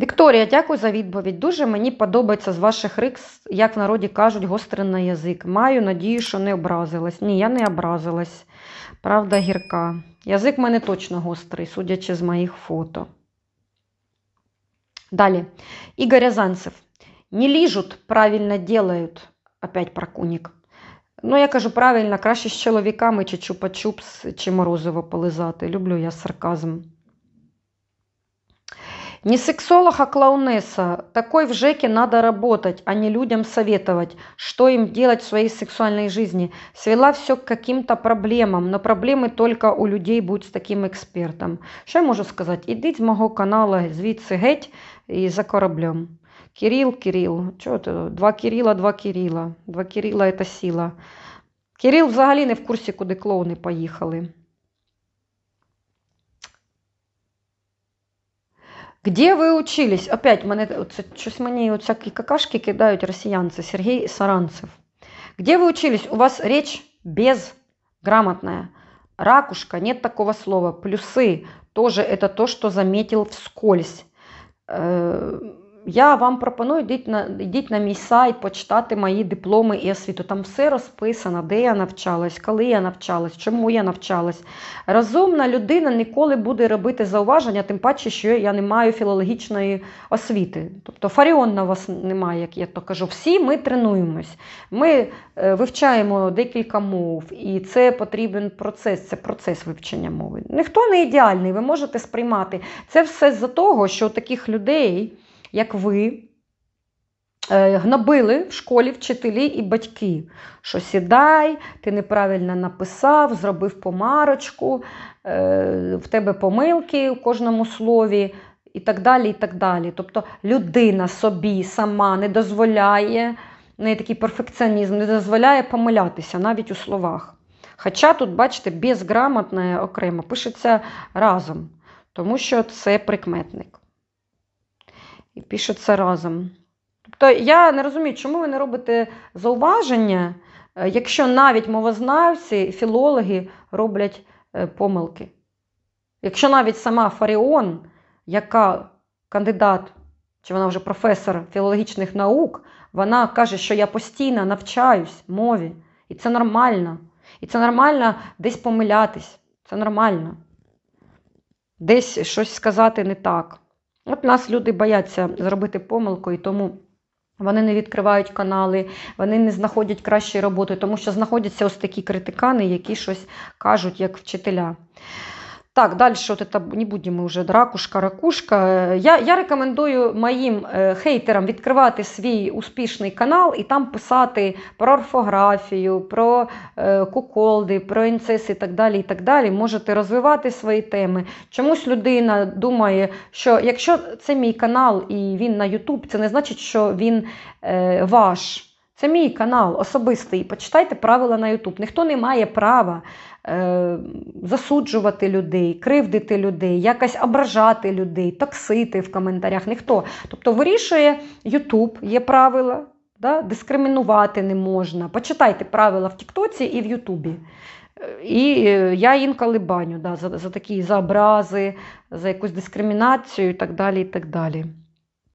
Вікторія, дякую за відповідь. Дуже мені подобається з ваших рикс, як в народі кажуть, гострий на язик. Маю надію, що не образилась. Ні, я не образилась. Правда гірка. Язик в мене точно гострий, судячи з моїх фото. Далі. Ігор Рязанцев. Не ліжуть, правильно делают. Опять про кунік. Ну, я кажу правильно, краще з чоловіками чи чупа-чупс, чи морозиво полизати. Люблю я сарказм. Не сексолог, а клоунесса. Такой в ЖЭКе надо работать, а не людям советовать, что им делать в своей сексуальной жизни. Свела все к каким-то проблемам, но проблемы только у людей будуть з таким експертом. Що я можу сказати? Ідіть з мого каналу звідси геть і за кораблем. Кирил, Кирил. Чого ти? Два Кирила, два Кирила. Два Кирила – це сила. Кирил взагалі не в курсі, куди клоуни поїхали. Где ви учились? Опять мене оце, щось мені всякі какашки кидають росіянці. Сергій Саранцев. Где вы учились? У вас речь безграмотная. Ракушка, нет такого слова. Плюсы тоже это то, что заметил вскользь. Я вам пропоную йдіть на, йдіть на мій сайт, почитати мої дипломи і освіту. Там все розписано, де я навчалась, коли я навчалась, чому я навчалась. Розумна людина ніколи буде робити зауваження, тим паче, що я не маю філологічної освіти. Тобто фаріон на вас немає, як я то кажу. Всі ми тренуємось. Ми е, вивчаємо декілька мов, і це потрібен процес, це процес вивчення мови. Ніхто не ідеальний, ви можете сприймати. Це все з-за того, що у таких людей, як ви, е, гнобили в школі вчителі і батьки, що сідай, ти неправильно написав, зробив помарочку, е, в тебе помилки в кожному слові. І так далі, і так далі. Тобто людина собі сама не дозволяє, в неї такий перфекціонізм, не дозволяє помилятися навіть у словах. Хоча тут, бачите, безграмотне окремо пишеться разом, тому що це прикметник. І пишеться разом. Тобто я не розумію, чому ви не робите зауваження, е, якщо навіть мовознавці, філологи роблять е, помилки. Якщо навіть сама Фаріон, яка кандидат, чи вона вже професор філологічних наук, вона каже, що я постійно навчаюсь мові, і це нормально. І це нормально десь помилятись. Це нормально. Десь щось сказати не так. От нас люди бояться зробити помилку, і тому вони не відкривають канали, вони не знаходять кращої роботи, тому що знаходяться ось такі критикани, які щось кажуть, як вчителя. Так, далі от это, не будемо вже ракушка, ракушка. Я, я рекомендую моїм е, хейтерам відкривати свій успішний канал і там писати про орфографію, про е, куколди, про інцеси і так далі. і так далі. Можете розвивати свої теми. Чомусь людина думає, що якщо це мій канал і він на YouTube, це не значить, що він е, ваш. Це мій канал особистий. Почитайте правила на YouTube. Ніхто не має права е, засуджувати людей, кривдити людей, якось ображати людей, токсити в коментарях. Ніхто. Тобто вирішує YouTube, є правила, да? дискримінувати не можна. Почитайте правила в Тіктоці і в Ютубі. І е, я інколи баню да, за, за такі за образи, за якусь дискримінацію і так далі. і так далі.